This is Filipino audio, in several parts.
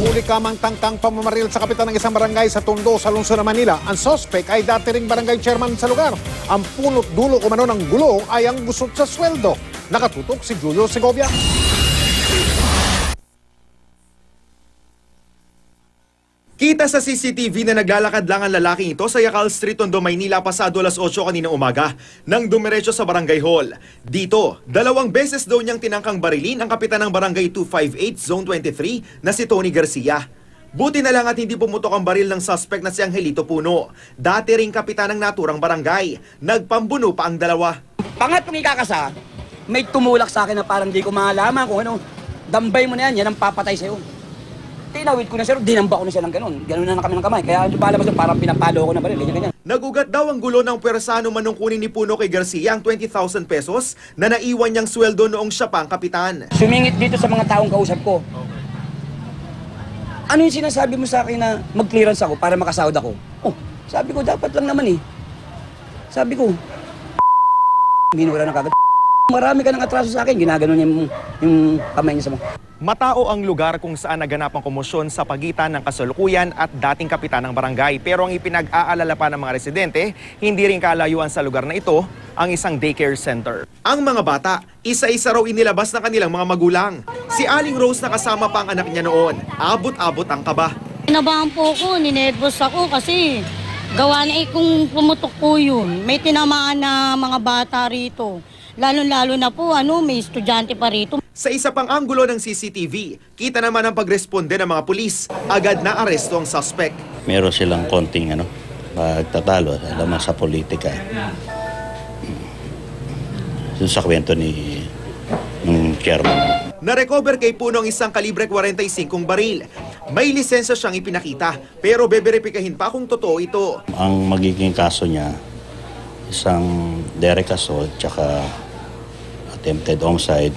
Nahuli kamang tangkang pamamaril sa kapitan ng isang barangay sa Tondo sa lungsod ng Manila. Ang sospek ay dati ring barangay chairman sa lugar. Ang punot dulo umano ng gulo ay ang gusot sa sweldo. Nakatutok si Julio Segovia. Kita sa CCTV na naglalakad lang ang lalaking ito sa Yakal Street, Tondo, Maynila pasado alas 8 kanina umaga nang dumiretso sa Barangay Hall. Dito, dalawang beses daw niyang tinangkang barilin ang kapitan ng Barangay 258 Zone 23 na si Tony Garcia. Buti na lang at hindi pumutok ang baril ng suspect na si Angelito Puno. Dati ring kapitan ng naturang barangay. Nagpambuno pa ang dalawa. Pangatlong ikakasa, may tumulak sa akin na parang di ko malaman kung ano. Dambay mo na yan, yan ang papatay sa'yo. Tinawid ko na siya, dinamba ko na siya ng ganun. Ganun na, na kami ng kamay. Kaya yung palabas parang pinapalo ko na baril, ganyan, ganyan. Nagugat daw ang gulo ng pwersano manong kunin ni Puno kay Garcia ang 20,000 pesos na naiwan niyang sweldo noong siya pa ang kapitan. Sumingit dito sa mga taong kausap ko. Ano yung sinasabi mo sa akin na mag-clearance ako para makasahod ako? Oh, sabi ko, dapat lang naman eh. Sabi ko, minura na kagad. Marami ka ng atraso sa akin, ginaganon niya yung, yung kamay niya sa mga. Matao ang lugar kung saan naganap ang komosyon sa pagitan ng kasalukuyan at dating kapitan ng barangay. Pero ang ipinag-aalala pa ng mga residente, hindi rin kalayuan sa lugar na ito ang isang daycare center. Ang mga bata, isa-isa raw inilabas ng kanilang mga magulang. Si Aling Rose nakasama pa ang anak niya noon. Abot-abot ang kaba. Kinabahan po ko, ninervous ako kasi gawa na eh kung pumutok po yun. May tinamaan na mga bata rito. Lalo-lalo na po, ano, may estudyante pa rito. Sa isa pang anggulo ng CCTV, kita naman ang pagresponde ng mga pulis. Agad na aresto ang suspect. meron silang konting ano, pagtatalo, alam mo, sa politika. Yun sa kwento ni ng chairman. Na-recover kay Puno ang isang kalibre 45 baril. May lisensya siyang ipinakita, pero beberipikahin pa kung totoo ito. Ang magiging kaso niya, isang direct assault, tsaka attempted homicide.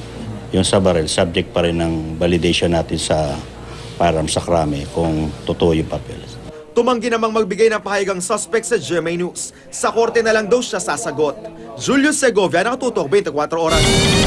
Yung sa baril, subject pa rin ng validation natin sa param sa krami kung totoo yung papel. Tumanggi namang magbigay ng pahayag ang suspect sa GMA News. Sa korte na lang daw siya sasagot. Julius Segovia, nakatutok 24 oras.